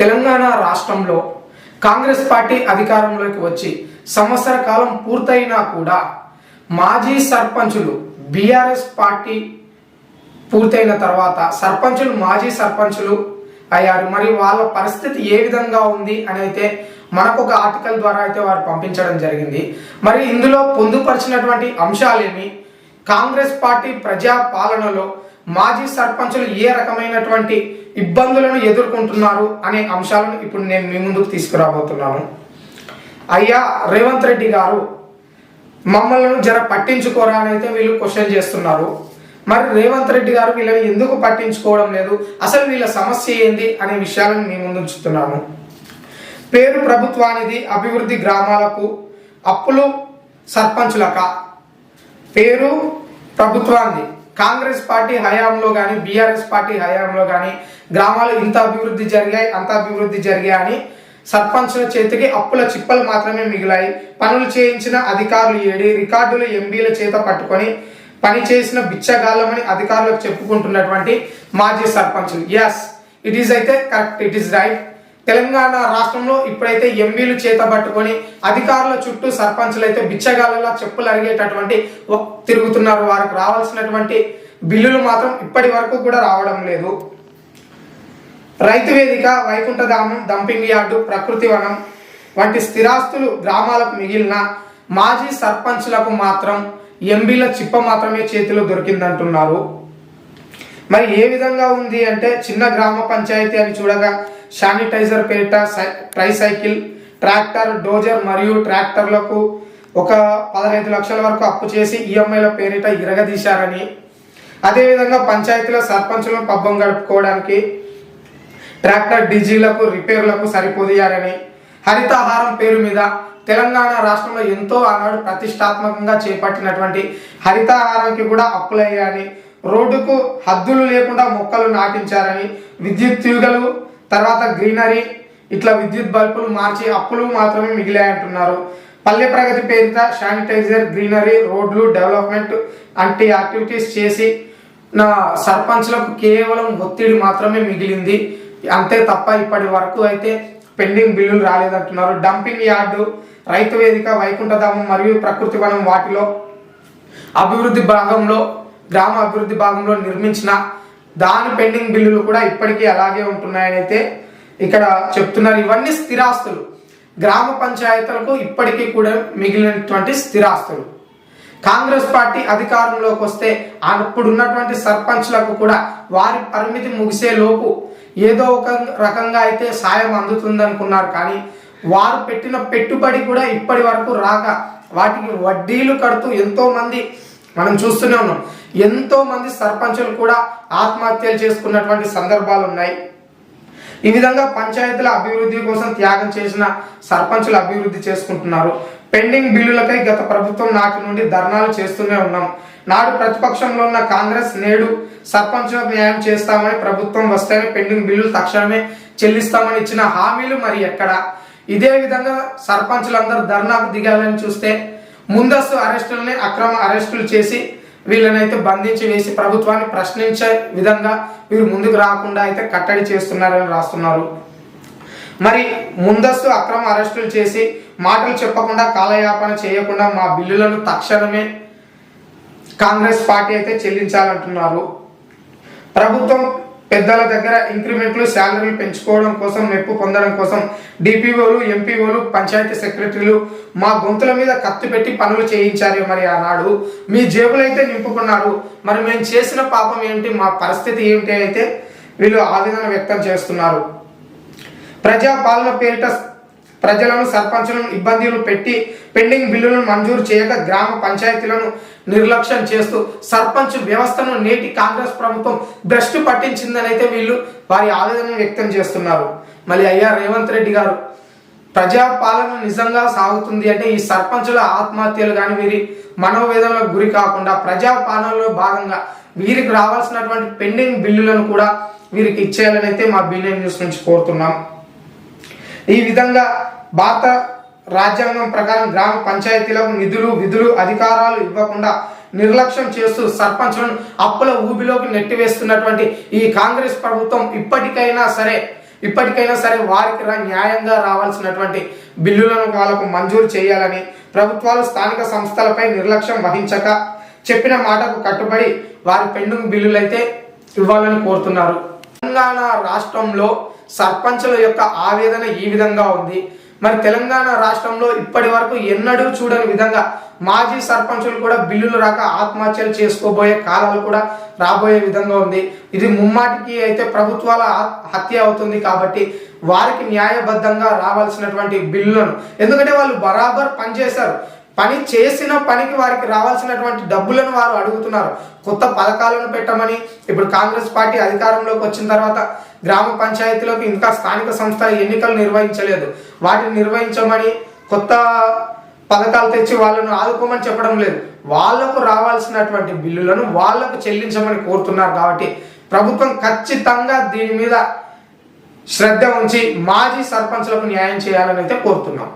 తెలంగాణ రాష్ట్రంలో కాంగ్రెస్ పార్టీ అధికారంలోకి వచ్చి సంవత్సర కాలం పూర్తయినా కూడా మాజీ సర్పంచులు బీఆర్ఎస్ పార్టీ పూర్తయిన తర్వాత సర్పంచులు మాజీ సర్పంచులు అయ్యారు. మరి వాళ్ళ పరిస్థితి ఏ విధంగా ఉంది అని అయితే మనకు ఒక ఆర్టికల్ ద్వారా అయితే వారు పంపించడం జరిగింది. మరి ఇందులో పొందుపరిచినటువంటి అంశాలేమి? కాంగ్రెస్ పార్టీ ప్రజా పాలనలో మాజీ సర్పంచులు ఏ రకమైనటువంటి ఇబ్బందులను ఎదుర్కొంటున్నారు అనే అంశాలను ఇప్పుడు నేను మీ ముందుకు తీసుకురాబోతున్నాను. అయ్యా రేవంత్ రెడ్డి గారు మమ్మల్ని జర పట్టించుకోరా అని అయితే వీళ్ళు క్వశ్చన్ చేస్తున్నారు. మరి రేవంత్ రెడ్డి గారు వీళ్ళని ఎందుకు పట్టించుకోవడం లేదు? అసలు వీళ్ళ సమస్య ఏంది అనే విషయాలను మీ ముందు ఉంచుతున్నాను. పేరు ప్రభుత్వానిది అభివృద్ధి గ్రామాలకు అప్పులు సర్పంచులక. పేరు ప్రభుత్వాన్ని కాంగ్రెస్ పార్టీ హయాంలో కానీ బీఆర్ఎస్ పార్టీ హయాంలో కానీ గ్రామాలు ఇంత అభివృద్ధి జరిగాయి అంత అభివృద్ధి జరిగాయి అని సర్పంచుల చేతికి అప్పుల చిప్పలు మాత్రమే మిగిలాయి. పనులు చేయించిన అధికారులు ఏడి రికార్డులు ఎంబీల చేత పట్టుకొని పని చేసిన బిచ్చగాళ్ళమని అధికారులకు చెప్పుకుంటున్నటువంటి మాజీ సర్పంచులు. ఎస్ ఇట్ ఈస్ అయితే correct it is right Telangana రాష్ట్రంలో ఇప్పుడైతే ఎంబీలు చేత పట్టుకొని అధికారుల చుట్టూ సర్పంచులు అయితే బిచ్చగాళ్ళలా చెప్పులు అరిగేటటువంటి తిరుగుతున్నారు. వారికి రావాల్సినటువంటి బిల్లులు మాత్రం ఇప్పటి వరకు కూడా రావడం లేదు. రైతు వేదిక వైకుంఠధామం డంపింగ్ యార్డు ప్రకృతి వనం వంటి స్థిరాస్తులు గ్రామాలకు మిగిలిన మాజీ సర్పంచ్లకు మాత్రం ఎంబీల చిప్ప మాత్రమే చేతిలో దొరికిందంటున్నారు. మరి ఏ విధంగా ఉంది అంటే చిన్న గ్రామ పంచాయతీ అని చూడగా శానిటైజర్ పేరిట సై- ట్రైసైకిల్ ట్రాక్టర్ డోజర్ మరియు ట్రాక్టర్లకు ఒక పదహైదు లక్షల వరకు అప్పు చేసి ఈఎంఐల పేరిట ఇరగదీశారని అదేవిధంగా పంచాయతీలో సర్పంచులను పబ్బం గడుపుకోవడానికి ట్రాక్టర్ డీజీలకు రిపేర్లకు సరిపోదీయారని హరితహారం పేరు మీద తెలంగాణ రాష్ట్రంలో ఎంతో ఆనాడు ప్రతిష్టాత్మకంగా చేపట్టినటువంటి హరితహారానికి కూడా అప్పులయ్యాయని రోడ్డుకు హద్దులు లేకుండా మొక్కలు నాటించారని విద్యుత్ తీగలు తర్వాత గ్రీనరీ ఇట్లా విద్యుత్ బల్బులు మార్చి అప్పులు మాత్రమే మిగిలాయంటున్నారు. పల్లె ప్రగతి పేరిత శానిటైజర్ గ్రీనరీ రోడ్లు డెవలప్మెంట్ అంటే యాక్టివిటీస్ చేసి నా సర్పంచ్లకు కేవలం ఒత్తిడి మాత్రమే మిగిలింది. అంతే తప్ప ఇప్పటి వరకు అయితే పెండింగ్ బిల్లులు రాలేదంటున్నారు. డంపింగ్ యార్డు రైతు వేదిక వైకుంఠధామం మరియు ప్రకృతి వనం వాటిలో అభివృద్ధి భాగంలో గ్రామ అభివృద్ధి భాగంలో నిర్మించిన దాని పెండింగ్ బిల్లులు కూడా ఇప్పటికీ అలాగే ఉంటున్నాయని అయితే ఇక్కడ చెప్తున్నారు. ఇవన్నీ స్థిరాస్తులు. గ్రామ పంచాయతీలకు ఇప్పటికీ కూడా మిగిలినటువంటి స్థిరాస్తులు. కాంగ్రెస్ పార్టీ అధికారంలోకి వస్తే అప్పుడు ఉన్నటువంటి సర్పంచ్లకు కూడా వారి పరిమితి ముగిసే లోపు ఏదో ఒక రకంగా అయితే సాయం అందుతుంది అనుకున్నారు కానీ వారు పెట్టిన పెట్టుబడి కూడా ఇప్పటి వరకు రాక వాటికి వడ్డీలు కడుతూ ఎంతో మంది మనం చూస్తూనే ఉన్నాం. ఎంతో మంది సర్పంచులు కూడా ఆత్మహత్యలు చేసుకున్నటువంటి సందర్భాలు ఉన్నాయి. ఈ విధంగా పంచాయతీల అభివృద్ధి కోసం త్యాగం చేసిన సర్పంచులు అభివృద్ధి చేసుకుంటున్నారు. పెండింగ్ బిల్లులకై గత ప్రభుత్వం నాటి నుండి ధర్నాలు చేస్తూనే ఉన్నాం. నాడు ప్రతిపక్షంలో ఉన్న కాంగ్రెస్ నేడు సర్పంచులకు న్యాయం చేస్తామని ప్రభుత్వం వస్తేనే పెండింగ్ బిల్లులు తక్షణమే చెల్లిస్తామని ఇచ్చిన హామీలు మరి ఎక్కడ? ఇదే విధంగా సర్పంచులందరూ ధర్నాకు దిగాలని చూస్తే ముందస్తు అరెస్టులని అక్రమ అరెస్టులు చేసి వీళ్ళనైతే బంధించి వేసి ప్రభుత్వాన్ని ప్రశ్నించే విధంగా వీరు ముందుకు రాకుండా అయితే కట్టడి చేస్తున్నారని రాస్తున్నారు. మరి ముందస్తు అక్రమ అరెస్టులు చేసి మాటలు చెప్పకుండా కాలయాపన చేయకుండా మా బిల్లులను తక్షణమే కాంగ్రెస్ పార్టీ అయితే చెల్లించాలంటున్నారు. ప్రభుత్వం పెద్దల దగ్గర ఇంక్రిమెంట్లు శాలరీలు పెంచుకోవడం కోసం మెప్పు పొందడం కోసం డిపిఓలు ఎంపీఓలు పంచాయతీ సెక్రటరీలు మా గొంతుల మీద కత్తి పెట్టి పనులు చేయించారు మరి ఆనాడు. మీ జేబులైతే నింపుకున్నారు. మరి మేము చేసిన పాపం ఏంటి? మా పరిస్థితి ఏంటి? అయితే వీళ్ళు ఆవేదన వ్యక్తం చేస్తున్నారు. ప్రజా పాలన పేరిట ప్రజలను సర్పంచులను ఇబ్బందులు పెట్టి పెండింగ్ బిల్లులను మంజూరు చేయక గ్రామ పంచాయతీలను నిర్లక్ష్యం చేస్తూ సర్పంచ్ వ్యవస్థను నేటి కాంగ్రెస్ ప్రభుత్వం భ్రష్టు పట్టించిందని అయితే వీళ్ళు వారి ఆవేదన వ్యక్తం చేస్తున్నారు. మళ్ళీ అయ్యా రేవంత్ రెడ్డి గారు ప్రజాపాలన నిజంగా సాగుతుంది అంటే ఈ సర్పంచుల ఆత్మహత్యలు కానీ వీరి మనోవేదనలకు గురి కాకుండా ప్రజాపాలనలో భాగంగా వీరికి రావాల్సినటువంటి పెండింగ్ బిల్లులను కూడా వీరికి ఇచ్చేయాలని అయితే మా బిలియన్ న్యూస్ నుంచి కోరుతున్నాం. ఈ విధంగా భారత రాజ్యాంగం ప్రకారం గ్రామ పంచాయతీలకు నిధులు విధులు అధికారాలు ఇవ్వకుండా నిర్లక్ష్యం చేస్తూ సర్పంచులను అప్పుల ఊబిలోకి నెట్టివేస్తున్నటువంటి ఈ కాంగ్రెస్ ప్రభుత్వం ఇప్పటికైనా సరే ఇప్పటికైనా సరే వారికి న్యాయంగా రావాల్సినటువంటి బిల్లులను వాళ్ళకు మంజూరు చేయాలని ప్రభుత్వాలు స్థానిక సంస్థలపై నిర్లక్ష్యం వహించక చెప్పిన మాటకు కట్టుబడి వారి పెండింగ్ బిల్లులైతే ఇవ్వాలని కోరుతున్నారు. తెలంగాణ రాష్ట్రంలో సర్పంచుల యొక్క ఆవేదన ఈ విధంగా ఉంది. మరి తెలంగాణ రాష్ట్రంలో ఇప్పటి వరకు ఎన్నడూ చూడని విధంగా మాజీ సర్పంచులు కూడా బిల్లులు రాక ఆత్మహత్యలు చేసుకోబోయే కాలాలు కూడా రాబోయే విధంగా ఉంది. ఇది ముమ్మాటికి అయితే ప్రభుత్వాల హత్య అవుతుంది కాబట్టి వారికి న్యాయబద్ధంగా రావాల్సినటువంటి బిల్లులను. ఎందుకంటే వాళ్ళు బరాబర్ పనిచేశారు. పని చేసిన పనికి వారికి రావాల్సినటువంటి డబ్బులను వారు అడుగుతున్నారు. కొత్త పథకాలను పెట్టమని ఇప్పుడు కాంగ్రెస్ పార్టీ అధికారంలోకి వచ్చిన తర్వాత గ్రామ పంచాయతీలోకి ఇంకా స్థానిక సంస్థల ఎన్నికలు నిర్వహించలేదు. వాటిని నిర్వహించమని కొత్త పథకాలు తెచ్చి వాళ్ళను ఆదుకోమని చెప్పడం లేదు. వాళ్ళకు రావాల్సినటువంటి బిల్లులను వాళ్ళకు చెల్లించమని కోరుతున్నారు కాబట్టి ప్రభుత్వం ఖచ్చితంగా దీని మీద శ్రద్ధ ఉంచి మాజీ సర్పంచ్లకు న్యాయం చేయాలని అయితే కోరుతున్నాం.